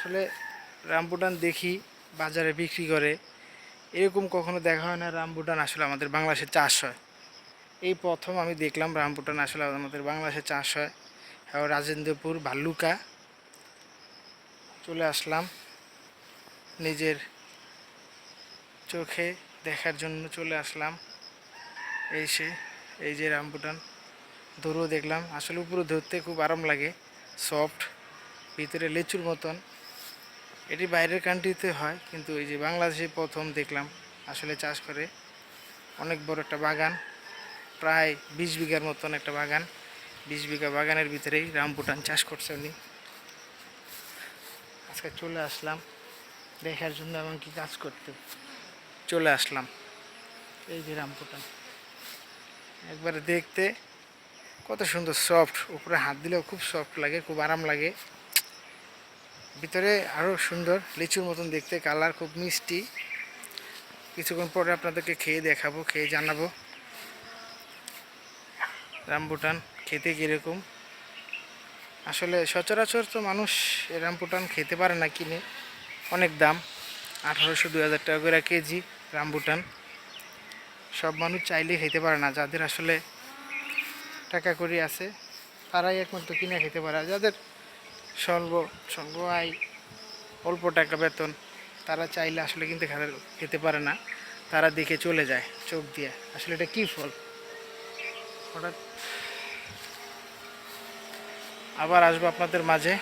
আসলে রামবুটান দেখি, বাজারে বিক্রি করে। এরকম কখনো দেখা হয় না রামবুটান আসলে আমাদের বাংলাদেশে চাষ হয়। এই প্রথম আমি দেখলাম রামবুটান আসলে আমাদের বাংলাদেশে চাষ হয়। এবং রাজেন্দ্রপুর ভাল্লুকা চলে আসলাম নিজের চোখে দেখার জন্য চলে আসলাম। এই সে, এই যে রামবুটান দূরেও দেখলাম। আসলে উপরে ধরতে খুব আরাম লাগে, সফট, ভিতরে লেচুর মতন। এটি বাইরের কান্ট্রিতে হয়, কিন্তু এই যে বাংলাদেশে প্রথম দেখলাম, আসলে চাষ করে অনেক বড় একটা বাগান, প্রায় বিশ বিঘার মতন একটা বাগান। বিশ বিঘা বাগানের ভিতরেই রামবুটান চাষ করছে উনি। আজকে চলে আসলাম, দেখার জন্য এমনকি কাজ করতে। চলে আসলাম, এই যে রামবুটান একবারে দেখতে কত সুন্দর সফট উপরে হাত দিলেও খুব সফট লাগে, খুব আরাম লাগে। ভিতরে আরও সুন্দর লিচুর মতন দেখতে, কালার খুব মিষ্টি। কিছুক্ষণ পরে আপনাদেরকে খেয়ে দেখাবো, খেয়ে জানাব। রামবুটান খেতে কীরকম? আসলে সচরাচর তো মানুষ রামবুটান খেতে পারে না কিনে। অনেক দাম, আঠারোশো দু হাজার টাকা করে কেজি রামবুটান সব মানুষ চাইলে খেতে পারে না, যাদের আসলে টাকা করি আছে, তারাই একমাত্র কিনে খেতে পারে। যাদের স্বল্প স্বল্প আয়, অল্প টাকা বেতন, তারা চাইলে আসলে কিন্তু খেতে- খেতে পারে না। তারা দেখে চলে যায়, চোখ দিয়ে। আসলে এটা কী ফল? হঠাৎ আবার আসব আপনাদের মাঝে।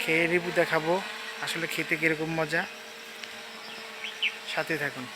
খেয়ে রিপু দেখাবো, আসলে খেতে কীরকম মজা। সাথে থাকুন।